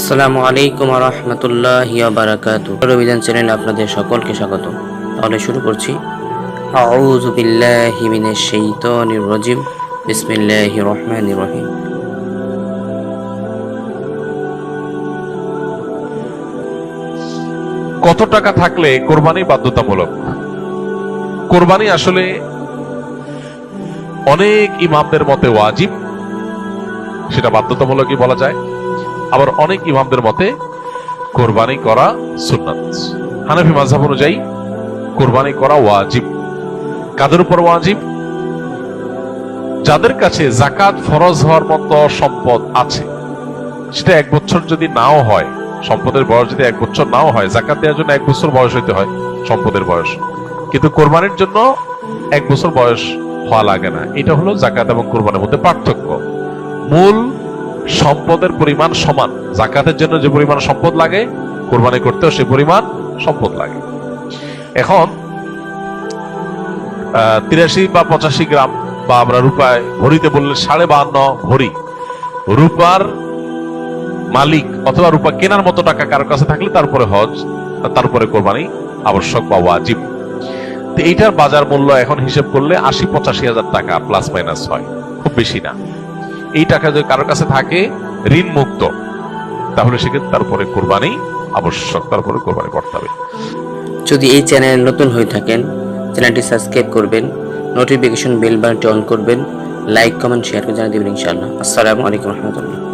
আসসালামু আলাইকুম রহমতুল্লাহ বারাকাত অভিযান চ্যানেলে আপনাদের সকলকে স্বাগত। তাহলে শুরু করছি। আউযু বিল্লাহি মিনাশ শাইতানির রাজিম। বিসমিল্লাহির রহমানির রহিম। কত টাকা থাকলে কোরবানি বাধ্যতামূলক? কোরবানি আসলে অনেক ইমামদের মতে ওয়াজিব, সেটা বাধ্যতামূলকই বলা যায়। আবার অনেক ইমামদের মতে কোরবানি করা সুন্নাত। হানাফি মাযহাব অনুযায়ী কোরবানি করা ওয়াজিব। কাদের উপর ওয়াজিব? যাদের কাছে জাকাত ফরজ হওয়ার মতো সম্পদ আছে, সেটা এক বছর যদি নাও হয়, সম্পদের বয়স যদি এক বছর নাও হয় জাকাত দেওয়ার জন্য এক বছর বয়স হইতে হয় সম্পদের বয়স। কিন্তু কোরবানির জন্য এক বছর বয়স হওয়া লাগে না। এটা হলো জাকাত এবং কোরবানির মধ্যে পার্থক্য। মূল সম্পদের পরিমাণ সমান। জাকাতের জন্য যে পরিমাণ সম্পদ লাগে, কোরবানি করতেও সে পরিমাণ সম্পদ লাগে। এখন তিরাশি বা পঁচাশি গ্রাম বা আমরা রূপায় ভরিতে বললে সাড়ে বাহান্ন ভরি। রূপার মালিক অথবা রূপা কেনার মতো টাকা কারোর কাছে থাকলে তারপরে হজ তারপরে কোরবানি আবশ্যক বা ওয়াজিব। এইটার বাজার মূল্য এখন হিসেব করলে আশি পঁচাশি হাজার টাকা প্লাস মাইনাস হয়। খুব বেশি না। এই টাকা যদি কারোর কাছে থাকে ঋণ মুক্ত তাহলে সেক্ষেত্রে তারপরে কোরবানি আবশ্যক তারপরে কোরবানি করতে হবে। যদি এই চ্যানেল নতুন হয়ে থাকেন, চ্যানেলটি সাবস্ক্রাইব করবেন নোটিফিকেশন বেল বাটনটি অন করবেন লাইক কমেন্ট শেয়ার করে জানিয়ে দেবেন ইনশাআল্লাহ। আসসালামু আলাইকুম রহমতুল্লাহ।